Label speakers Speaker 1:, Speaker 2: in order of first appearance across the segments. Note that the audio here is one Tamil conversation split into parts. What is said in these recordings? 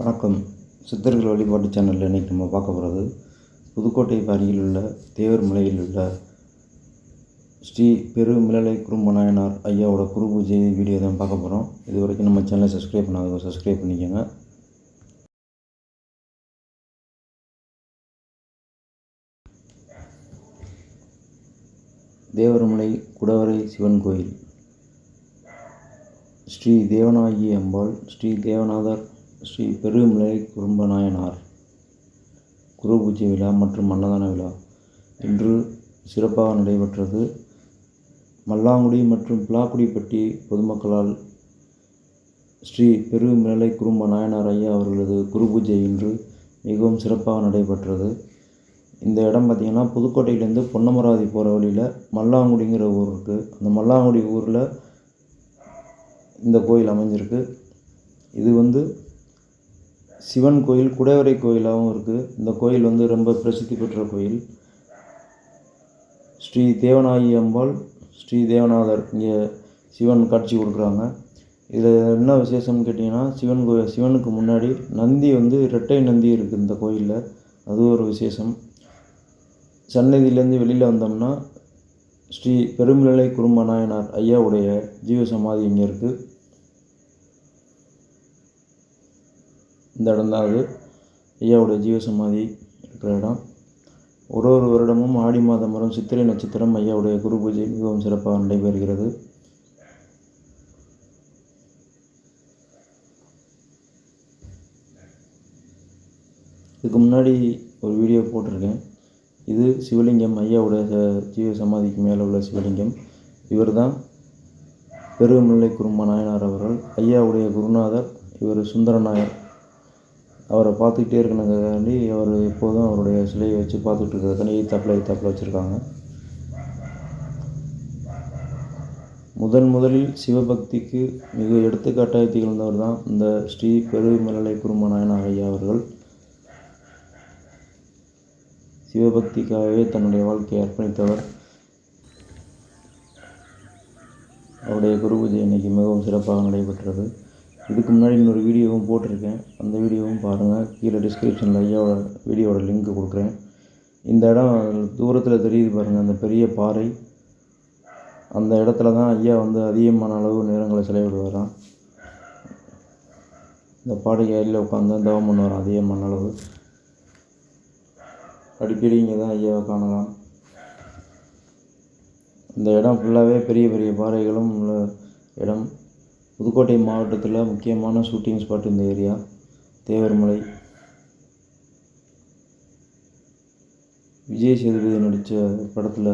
Speaker 1: வணக்கம். சித்தர்கள் வழிபாட்டு சேனலில் இன்றைக்கி நம்ம பார்க்க போகிறது புதுக்கோட்டைக்கு அருகில் உள்ள தேவர்மலையில் உள்ள ஸ்ரீ பெருமிழலை குறும்பநாயனார் ஐயாவோட குரு பூஜை வீடியோ தான் பார்க்க போகிறோம் இது வரைக்கும் நம்ம சேனலை சப்ஸ்கிரைப் பண்ணாதவங்க சப்ஸ்கிரைப் பண்ணிக்கோங்க. தேவர்மலை குடவரை சிவன் கோயில். ஸ்ரீ தேவநாயகி அம்பாள் ஸ்ரீ தேவநாதர் ஸ்ரீ பெருமலை குறும்பநாயனார் குரு பூஜை விழா மற்றும் அன்னதான விழா. இன்று சிறப்பாக நடைபெற்றது. மல்லாங்குடி மற்றும் பிளாக்குடிப்பட்டி பொதுமக்களால் ஸ்ரீ பெருமிழலை குறும்ப நாயனார் ஐயா அவர்களது குரு பூஜை இன்று மிகவும் சிறப்பாக நடைபெற்றது. இந்த இடம் பார்த்திங்கன்னா புதுக்கோட்டையிலேருந்து பொன்னமராவதி போகிற வழியில் மல்லாங்குடிங்கிற ஊர் இருக்குது அந்த மல்லாங்குடி ஊரில் இந்த கோயில் அமைஞ்சிருக்கு. இது வந்து சிவன் கோயில் குடைவரை கோயிலாகவும் இருக்குது இந்த கோயில் வந்து ரொம்ப பிரசித்தி பெற்ற கோயில். ஸ்ரீ தேவநாயகி அம்பாள் ஸ்ரீ தேவநாதர் இங்கே சிவன் காட்சி கொடுக்குறாங்க. இதில் என்ன விசேஷம்னு கேட்டிங்கன்னா சிவன் கோ சிவனுக்கு முன்னாடி நந்தி வந்து இரட்டை நந்தி இருக்குது இந்த கோயிலில். அது ஒரு விசேஷம். சன்னதியிலேருந்து வெளியில் வந்தோம்னா ஸ்ரீ பெருமிழலை குறும்ப நாயனார் ஐயாவுடைய ஜீவ சமாதி இங்கே இருக்குது இந்த இடம் தான் அது. ஐயாவுடைய ஜீவ சமாதி இருக்கிற இடம். ஒரு ஒரு வருடமும் ஆடி மாதம் வரும் சித்திரை நட்சத்திரம் ஐயாவுடைய குரு பூஜை மிகவும் சிறப்பாக நடைபெறுகிறது. இதுக்கு முன்னாடி ஒரு வீடியோ போட்டிருக்கேன். இது சிவலிங்கம் ஐயாவுடைய ஜீவ சமாதிக்கு மேலே உள்ள சிவலிங்கம். இவர் தான் பெருமிழலை குறும்ப நாயனார் அவர்கள் ஐயாவுடைய குருநாதர் இவர் சுந்தரநாயர். அவரை பார்த்துக்கிட்டே இருக்கணுங்கிறதுக்காண்டி அவர் எப்போதும் அவருடைய சிலையை வச்சு பார்த்துட்டு இருக்கிறதுக்காண்டி எய்த்தாப்பில் எய்த்தாப்பில் வச்சுருக்காங்க. முதன் முதலில் சிவபக்திக்கு மிக எடுத்துக்காட்டாக திகழ்ந்தவர் தான் இந்த ஸ்ரீ பெருமிழலை குருமநாயன ஐயா அவர்கள். சிவபக்திக்காகவே தன்னுடைய வாழ்க்கையை அர்ப்பணித்தவர். அவருடைய குரு பூஜை இன்னைக்கு மிகவும் சிறப்பாக நடைபெற்றது. இதுக்கு முன்னாடி இன்னொரு வீடியோவும் போட்டிருக்கேன். அந்த வீடியோவும் பாருங்கள் கீழே டிஸ்கிரிப்ஷனில் ஐயாவோட வீடியோவோட லிங்க் கொடுக்குறேன். இந்த இடம் தூரத்தில் தெரியுது பாருங்கள் அந்த பெரிய பாறை. அந்த இடத்துல தான் ஐயா வந்து அதிகமான அளவு நேரங்களை செலவிடுவாராம். இந்த பாடைக்கு உட்காந்து தவம் பண்ணுவாராம் அதிகமான அளவு. அடிக்கடி இங்கே தான் ஐயாவை காணலாம். இந்த இடம் ஃபுல்லாகவே பெரிய பெரிய பாறைகளும் உள்ள இடம். புதுக்கோட்டை மாவட்டத்தில் முக்கியமான ஷூட்டிங் ஸ்பாட் இந்த ஏரியா தேவர்மலை. விஜய் சேதுபதி நடித்த படத்தில்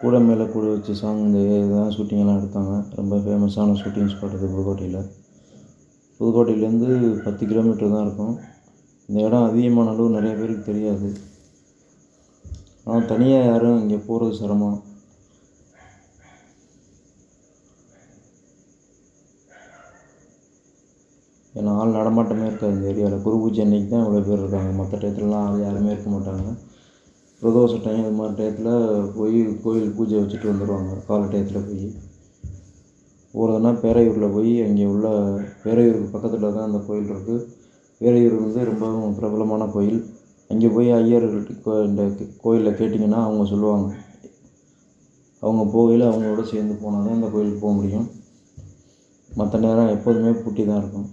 Speaker 1: கூட மேலே கூட வச்சு சாங் இந்த இதெல்லாம் ஷூட்டிங்கெல்லாம் எடுத்தாங்க. ரொம்ப ஃபேமஸான ஷூட்டிங் ஸ்பாட் இது புதுக்கோட்டையில். புதுக்கோட்டையிலேருந்து பத்து கிலோமீட்டர் தான் இருக்கும். இந்த இடம் அதிகமான அளவு நிறைய பேருக்கு தெரியாது. ஆனால் தனியாக யாரும் இங்கே போகிறது சிரமம். ஏன்னா ஆள் நடமாட்டமே இருக்காது இந்த ஏரியாவில் குரு பூஜை அன்னைக்கு தான் இவ்வளோ பேர் இருக்காங்க. மற்ற டயத்துலலாம் ஆள் யாருமே இருக்க மாட்டாங்க. பிரதோஷ டைம் இது மாதிரி டயத்தில் போய் கோயில் பூஜை வச்சுட்டு வந்துடுவாங்க காலை டயத்தில் போய். போகிறதுனா பேரையூரில் போய் அங்கே உள்ள பேரையூருக்கு பக்கத்தில் தான் அந்த கோயில் இருக்குது பேரையூர் வந்து ரொம்பவும் பிரபலமான கோயில். அங்கே போய் ஐயர்கள்ட்ட கோ- இந்த கோயிலில் கேட்டிங்கன்னா அவங்க சொல்லுவாங்க. அவங்க போகையில் அவங்களோட சேர்ந்து போனால் தான் அந்த கோயிலுக்கு போக முடியும். மற்ற நேரம் எப்போதுமே பூட்டி தான் இருக்கும்.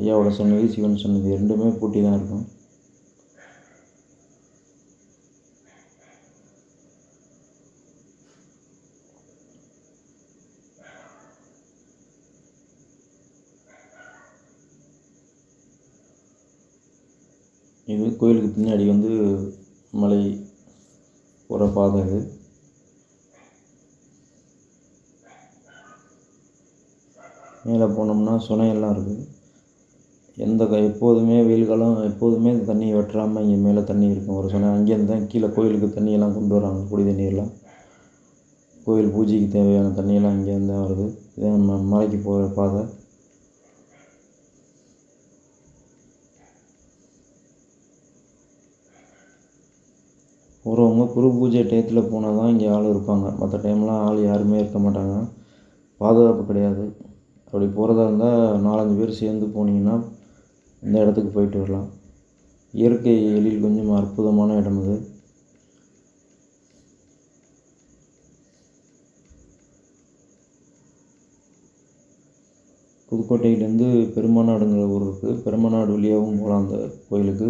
Speaker 1: ஐயாவோட சன்னதி சிவன் சன்னதி ரெண்டுமே பூட்டி தான் இருக்கும். இது கோயிலுக்கு பின்னாடி வந்து மலை போகிற பாதை இது மேலே போனோம்னா சுனையெல்லாம் இருக்குது. எந்த க எப்போதுமே வெயில் காலம் எப்போதுமே தண்ணி வெட்டுறாமல் இங்கே மேலே தண்ணி இருக்கும். ஒரு சில அங்கேருந்து தான் கீழே கோயிலுக்கு தண்ணியெல்லாம் கொண்டு வராங்க குடி தண்ணீர்லாம் கோயில் பூஜைக்கு தேவையான தண்ணியெல்லாம் இங்கேருந்து தான் வருது. இதான் நம்ம மலைக்கு போகிற பாதை. ஒருவங்க குரு பூஜை டயத்தில் போனால் தான் இங்கே ஆள் இருப்பாங்க. மற்ற டைம்லாம் ஆள் யாருமே இருக்க மாட்டாங்க. பாதுகாப்பு கிடையாது. அப்படி போகிறதா இருந்தால் நாலஞ்சு பேர் சேர்ந்து போனீங்கன்னா இந்த இடத்துக்கு போயிட்டு வரலாம். இயற்கை எழில் கொஞ்சம் அற்புதமான இடம் அது. புதுக்கோட்டையிலேருந்து பெருமாநாடுங்கிற ஊர் இருக்குது பெருமநாடு வழியாகவும் போகலாம் அந்த கோயிலுக்கு.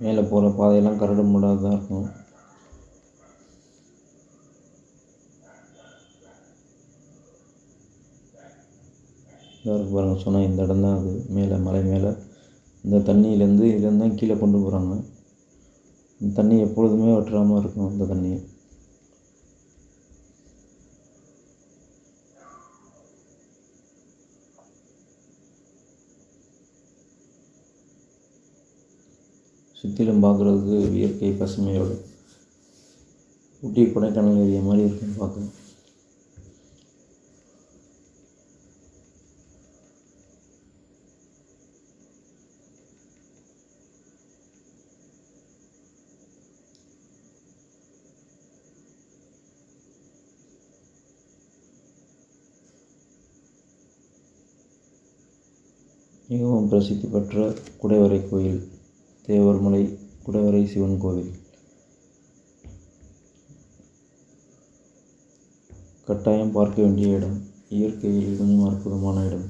Speaker 1: மேலே போகிற பாதையெல்லாம் கரடு முரடாக தான் இருக்கும். இதாக இருக்கு பாருங்கள் சொன்னால் இந்த இடம் தான் அது. மேலே மலை மேலே. இந்த தண்ணியிலேருந்து இதுலேருந்து தான் கீழே கொண்டு போகிறாங்க. இந்த தண்ணி எப்பொழுதுமே வற்றாமல் இருக்கும் இந்த தண்ணி சுற்றிலும் பார்க்குறதுக்கு இயற்கை பசுமையோடு ஊட்டி கொடைக்கானல் ஏரியா மாதிரி இருக்கும் பார்க்க மிகவும் பிரசித்தி பெற்ற குடைவரை கோயில். தேவர்மலை குடவரை சிவன் கோவில். கட்டாயம் பார்க்க வேண்டிய இடம் இயற்கையில் கொஞ்சம் அற்புதமான இடம்.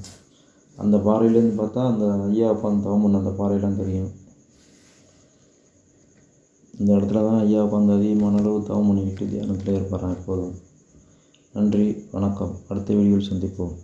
Speaker 1: அந்த பாறையிலேருந்து பார்த்தா அந்த ஐயா அப்பான் தவம் பண்ண அந்த பாறையெல்லாம் தெரியும். இந்த இடத்துல தான் ஐயா உட்காந்து அதிகமான அளவு தவம் பண்ணிக்கிட்டு தியானத்தில் இருப்பாராம் எப்போதும். நன்றி வணக்கம். அடுத்த வீடியோவில் சந்திப்போம்.